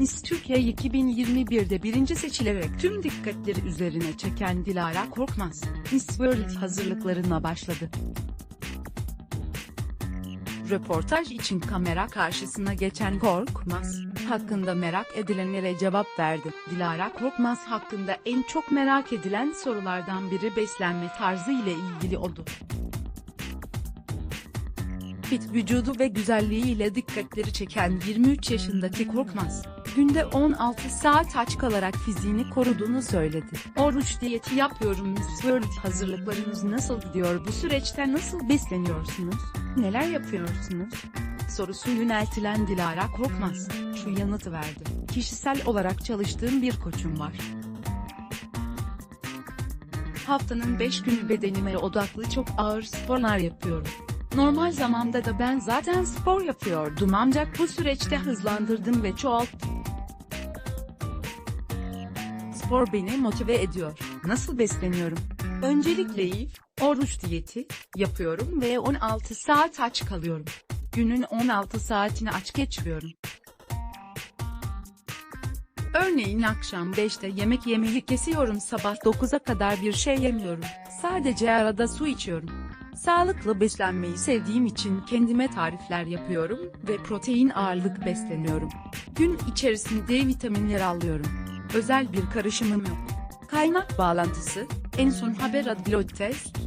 Miss Türkiye 2021'de birinci seçilerek tüm dikkatleri üzerine çeken Dilara Korkmaz, Miss World hazırlıklarına başladı. Röportaj için kamera karşısına geçen Korkmaz, hakkında merak edilenlere cevap verdi. Dilara Korkmaz hakkında en çok merak edilen sorulardan biri beslenme tarzı ile ilgili oldu. Fit vücudu ve güzelliğiyle dikkatleri çeken 23 yaşındaki Korkmaz, günde 16 saat aç kalarak fiziğini koruduğunu söyledi. Oruç diyeti yapıyorum World hazırlıklarınız nasıl gidiyor bu süreçte nasıl besleniyorsunuz, neler yapıyorsunuz? Sorusu yöneltilen Dilara Korkmaz, şu yanıtı verdi. Kişisel olarak çalıştığım bir koçum var. Haftanın 5 günü bedenime odaklı çok ağır sporlar yapıyorum. Normal zamanda da ben zaten spor yapıyordum ancak bu süreçte hızlandırdım ve çoğalttım. Spor beni motive ediyor. Nasıl besleniyorum? Öncelikle iyi, oruç diyeti yapıyorum ve 16 saat aç kalıyorum. Günün 16 saatini aç geçiriyorum. Örneğin akşam 5'te yemek yemeyi kesiyorum sabah 9'a kadar bir şey yemiyorum. Sadece arada su içiyorum. Sağlıklı beslenmeyi sevdiğim için kendime tarifler yapıyorum ve protein ağırlık besleniyorum. Gün içerisinde vitaminler alıyorum. Özel bir karışımım yok. Kaynak bağlantısı, en son haber adlı test,